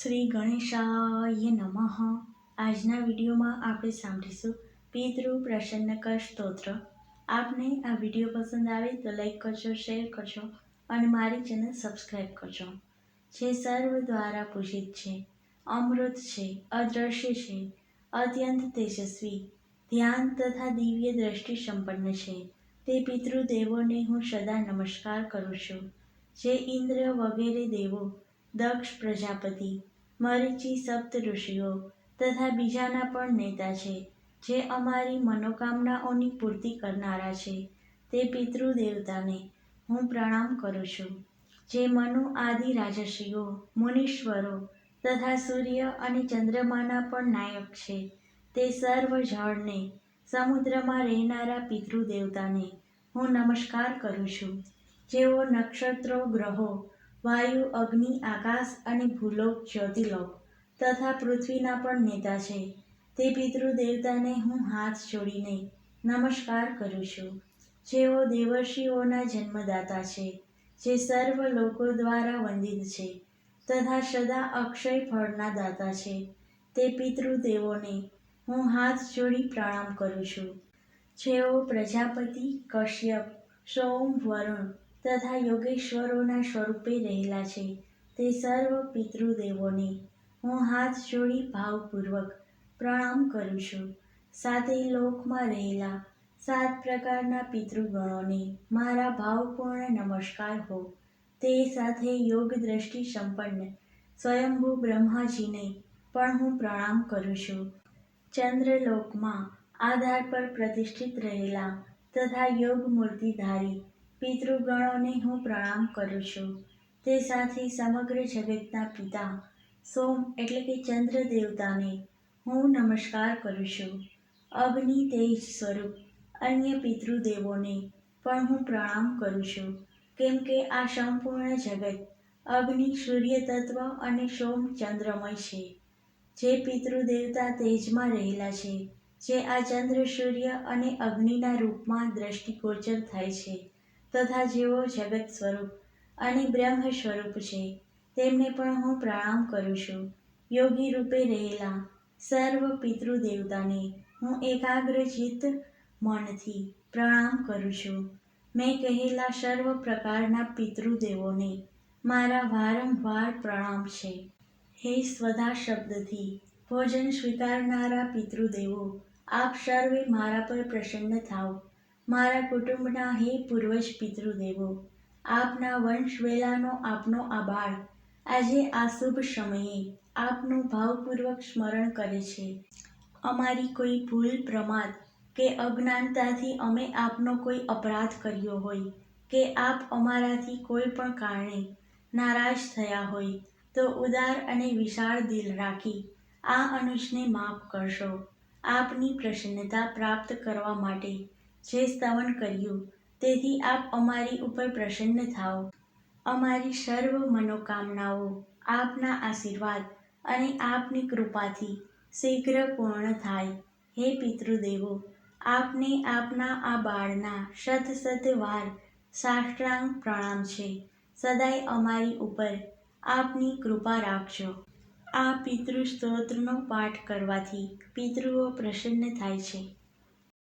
શ્રી ગણેશાય નમઃ. આજના વિડીયોમાં આપણે સાંભળીશું પિતૃ પ્રસન્ન સ્તોત્ર. આપને આ વીડિયો પસંદ આવે તો લાઈક કરજો, શેર કરજો અને મારી ચેનલ સબસ્ક્રાઈબ કરજો. જે સર્વ દ્વારા પૂજિત છે, અમૃત છે, અદ્રશ્ય છે, અત્યંત તેજસ્વી, ધ્યાન તથા દિવ્ય દ્રષ્ટિ સંપન્ન છે, તે પિતૃદેવોને હું સદા નમસ્કાર કરું છું. જે ઇન્દ્ર વગેરે દેવો દક્ષ પ્રજાપતિ, મરીચી સપ્ત ઋષિઓ તથા બીજાના પણ નેતા છે, જે અમારી મનોકામનાઓની પૂર્તિ કરનારા છે. તે પિતૃદેવતાને હું પ્રણામ કરું છું. જે મનુ આદિ રાજર્ષિઓ, મુનીશ્વરો તથા સૂર્ય અને ચંદ્રમાના પણ નાયક છે. તે સર્વ જળને સમુદ્રમાં રહેનારા પિતૃદેવતાને હું નમસ્કાર કરું છું. જેઓ નક્ષત્રો ગ્રહો વાયુ, અગ્નિ, આકાશ અને ભૂલોક જ્યોતિલોક તથા પૃથ્વીના પણ નેતા છે. તે પિતૃદેવતાને હું હાથ જોડીને નમસ્કાર કરું છું. જેઓ દેવર્ષિઓના જન્મદાતા છે, જે સર્વ લોકો દ્વારા વંદિત છે તથા સદા અક્ષય ફળના દાતા છે, તે પિતૃદેવોને હું હાથ જોડી પ્રણામ કરું છું. જેઓ પ્રજાપતિ, કશ્યપ, સોમ, વરુણ તથા યોગેશ્વરોના સ્વરૂપે રહેલા છે. તે સર્વ પિતૃદેવોને હું હાથ જોડી ભાવપૂર્વક પ્રણામ કરું છું. સાથે લોકમાં રહેલા સાત પ્રકારના પિતૃગણોને મારા ભાવપૂર્ણ નમસ્કાર હો. તે સાથે યોગ દ્રષ્ટિ સંપન્ન સ્વયંભૂ બ્રહ્માજીને પણ હું પ્રણામ કરું છું. ચંદ્રલોકમાં આધાર પર પ્રતિષ્ઠિત રહેલા તથા યોગ મૂર્તિધારી પિતૃગણોને હું પ્રણામ કરું છું. તે સાથે સમગ્ર જગતના પિતા, સોમ એટલે કે ચંદ્ર દેવતાને હું નમસ્કાર કરું છું. અગ્નિ તેજ સ્વરૂપ અન્ય પિતૃદેવોને પણ હું પ્રણામ કરું છું. કેમ કે આ સંપૂર્ણ જગત અગ્નિ, સૂર્ય તત્વ અને સોમ ચંદ્રમય છે. જે પિતૃદેવતા તેજમાં રહેલા છે, જે આ ચંદ્ર, સૂર્ય અને અગ્નિના રૂપમાં દ્રષ્ટિગોચર થાય છે. તથા જેઓ જગત સ્વરૂપ અને બ્રહ્મ સ્વરૂપ છે, તેમને પણ હું પ્રણામ કરું છું. યોગી રૂપે રહેલા સર્વ પિતૃદેવતાને હું એકાગ્રચિત મનથી પ્રણામ કરું છું. મેં કહેલા સર્વ પ્રકારના પિતૃદેવોને મારા વારંવાર પ્રણામ છે. હે સ્વધા શબ્દથી ભોજન સ્વીકારનારા પિતૃદેવો, આપ સર્વે મારા પર પ્રસન્ન થાઓ. મારા કુટુંબના હે પૂર્વજ પિતૃદેવો, આપના વંશ વેલાનો આપનો આભાર. આજે આ શુભ સમયે આપનું ભાવપૂર્વક સ્મરણ કરે છે. અમારી કોઈ ભૂલ, પ્રમાદ કે અજ્ઞાનતાથી અમે આપનો કોઈ અપરાધ કર્યો હોય કે આપ અમારાથી કોઈ પણ કારણે નારાજ થયા હોય તો ઉદાર અને વિશાળ દિલ રાખી આ અનુષને માફ કરશો. આપની પ્રસન્નતા પ્રાપ્ત કરવા માટે જે સ્તવન કર્યું, તેથી આપ અમારી ઉપર પ્રસન્ન થાઓ. અમારી સર્વ મનોકામનાઓ, આપના આશીર્વાદ અને આપની કૃપાથી શીઘ્ર પૂર્ણ થાય. હે પિતૃદેવો, આપને આપના આ બાળના શત શત વાર સાષ્ટાંગ પ્રણામ છે. સદાય અમારી ઉપર આપની કૃપા રાખજો. આ પિતૃ સ્તોત્રનો પાઠ કરવાથી પિતૃઓ પ્રસન્ન થાય છે.